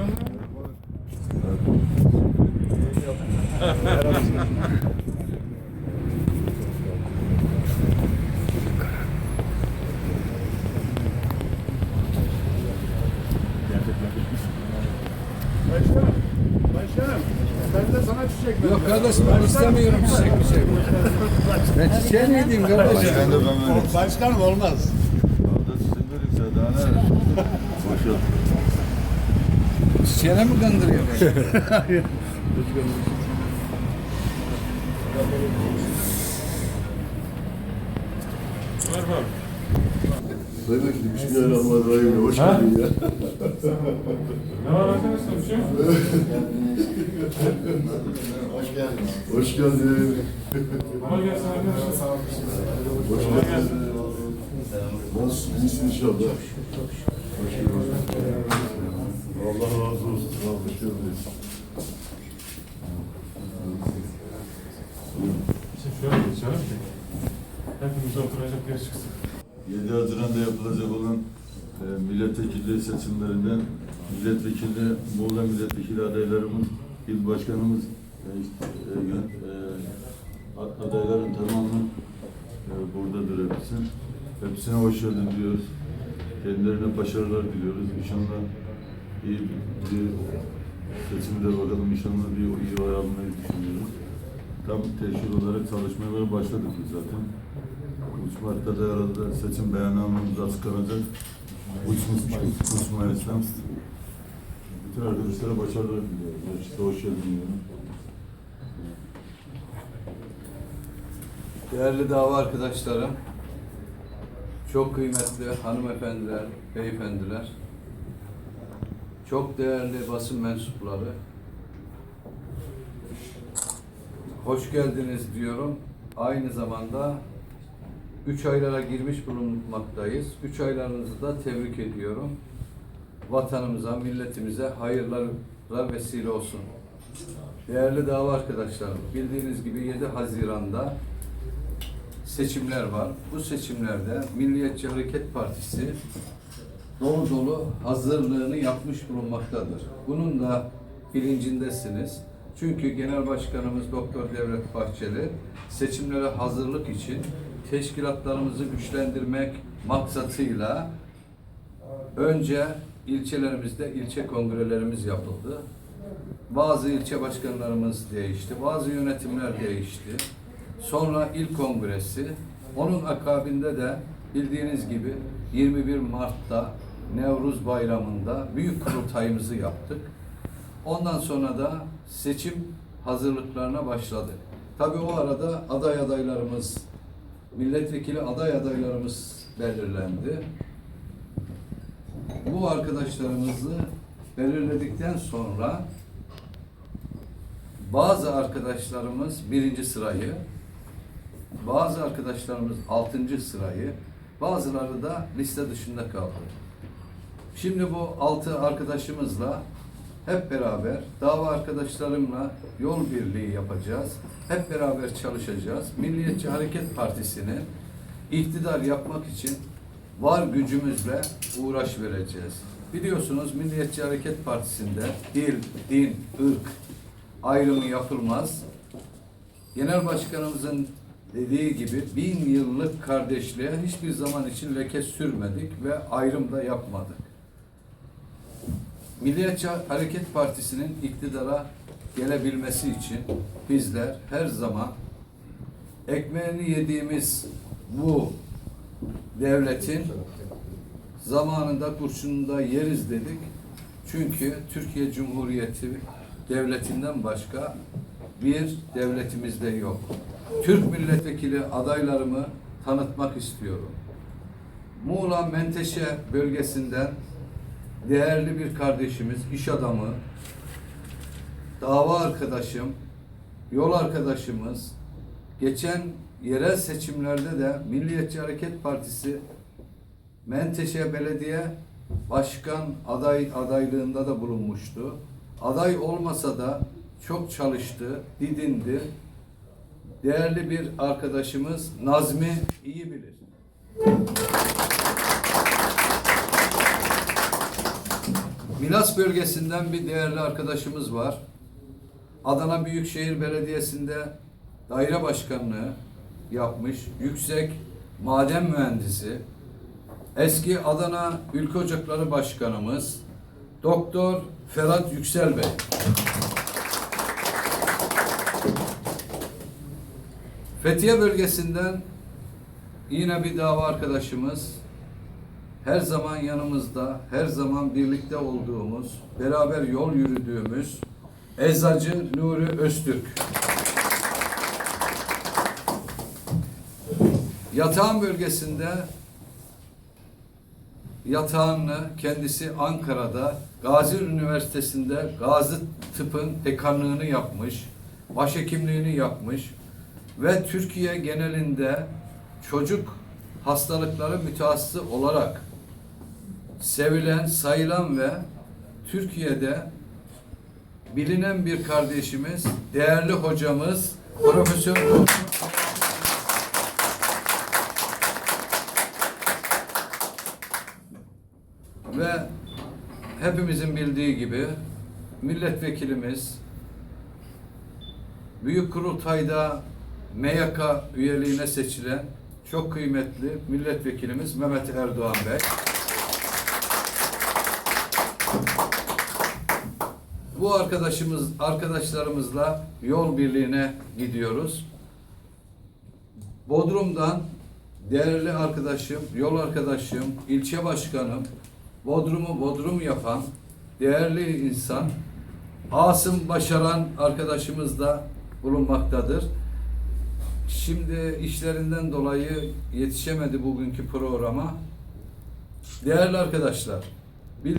Başkanım. Başkanım, başkanım. Ben de sana çiçek Yok kardeşim ben istemiyorum çiçek bir şey. Ben çiçeğe ne diyeyim kardeşim? De ben böyle. Başkanım olmaz. Orada sizin böyle daha ne? Boş ver. Çiçeğine mi kandırıyor. Sayın Vekilim, Bismillahirrahmanirrahim. Hoş geldin ya. Ne var arkadaşlar bir şey mi? Hoş geldin. Hoş geldin. Kolay gelsin arkadaşlar. Hoş geldin. Nasılsın? İyisin inşallah. Allah razı olsun. Geldiniz. Şimdi şöyle geçelim ki hepimiz oturacak yer çıksın. 7 Haziran'da yapılacak olan e, milletvekilliği seçimlerinden milletvekili, Muğla milletvekili adaylarımız, il başkanımız, e, işte, e, e, ad- adayların tamamı e, buradadır hepsi. Hepsine hoş geldin diyoruz. Kendilerine başarılar diliyoruz. İnşallah iyi bir, seçimde bakalım inşallah bir iyi oy almayı düşünüyoruz. Tam teşhir olarak çalışmalara başladık biz zaten. 3 Mart'ta da herhalde seçim beyannamemiz açıklanacak. Uçmuş, uçma esnaf. Bütün arkadaşlara başarılar diliyorum. İşte hoş geldin diyorum. Değerli dava arkadaşlarım, çok kıymetli hanımefendiler, beyefendiler, çok değerli basın mensupları, hoş geldiniz diyorum. Aynı zamanda üç aylara girmiş bulunmaktayız. Üç aylarınızı da tebrik ediyorum. Vatanımıza, milletimize hayırlara vesile olsun. Değerli dava arkadaşlarım, bildiğiniz gibi 7 Haziran'da seçimler var. Bu seçimlerde Milliyetçi Hareket Partisi dolu dolu hazırlığını yapmış bulunmaktadır. Bunun da bilincindesiniz. Çünkü Genel Başkanımız Doktor Devlet Bahçeli seçimlere hazırlık için teşkilatlarımızı güçlendirmek maksatıyla önce ilçelerimizde ilçe kongrelerimiz yapıldı. Bazı ilçe başkanlarımız değişti, bazı yönetimler değişti. Sonra il kongresi, onun akabinde de bildiğiniz gibi 21 Mart'ta Nevruz Bayramı'nda büyük kurultayımızı yaptık. Ondan sonra da seçim hazırlıklarına başladık. Tabii o arada aday adaylarımız, milletvekili aday adaylarımız belirlendi. Bu arkadaşlarımızı belirledikten sonra bazı arkadaşlarımız birinci sırayı, bazı arkadaşlarımız altıncı sırayı, bazıları da liste dışında kaldı. Şimdi bu altı arkadaşımızla hep beraber dava arkadaşlarımla yol birliği yapacağız. Hep beraber çalışacağız. Milliyetçi Hareket Partisi'ni iktidar yapmak için var gücümüzle uğraş vereceğiz. Biliyorsunuz Milliyetçi Hareket Partisi'nde dil, din, ırk ayrımı yapılmaz. Genel Başkanımızın dediği gibi bin yıllık kardeşliğe hiçbir zaman için leke sürmedik ve ayrım da yapmadık. Milliyetçi Hareket Partisi'nin iktidara gelebilmesi için bizler her zaman ekmeğini yediğimiz bu devletin zamanında kurşununu da yeriz dedik. Çünkü Türkiye Cumhuriyeti devletinden başka bir devletimizde yok. Türk milletvekili adaylarımı tanıtmak istiyorum. Muğla Menteşe bölgesinden değerli bir kardeşimiz, iş adamı, dava arkadaşım, yol arkadaşımız, geçen yerel seçimlerde de Milliyetçi Hareket Partisi Menteşe Belediye Başkan aday adaylığında da bulunmuştu. Aday olmasa da çok çalıştı, didindi. Değerli bir arkadaşımız Nazmi iyi bilir. Milas bölgesinden bir değerli arkadaşımız var. Adana Büyükşehir Belediyesi'nde daire başkanlığı yapmış. Yüksek maden mühendisi. Eski Adana Ülke Ocakları Başkanımız Doktor Ferhat Yüksel Bey. Fethiye bölgesinden yine bir dava arkadaşımız her zaman yanımızda, her zaman birlikte olduğumuz, beraber yol yürüdüğümüz Eczacı Nuri Öztürk. Yatağan bölgesinde yatağını kendisi Ankara'da Gazi Üniversitesi'nde Gazi Tıp'ın dekanlığını yapmış, başhekimliğini yapmış ve Türkiye genelinde çocuk hastalıkları mütehassısı olarak sevilen, sayılan ve Türkiye'de bilinen bir kardeşimiz, değerli hocamız, Profesör ve hepimizin bildiği gibi milletvekilimiz Büyük Kurultay'da MYK üyeliğine seçilen çok kıymetli milletvekilimiz Mehmet Erdoğan Bey. Bu arkadaşımız arkadaşlarımızla yol birliğine gidiyoruz. Bodrum'dan değerli arkadaşım, yol arkadaşım, ilçe başkanım, Bodrum'u Bodrum yapan değerli insan Asım Başaran arkadaşımız da bulunmaktadır. Şimdi işlerinden dolayı yetişemedi bugünkü programa. Değerli arkadaşlar, bildiğiniz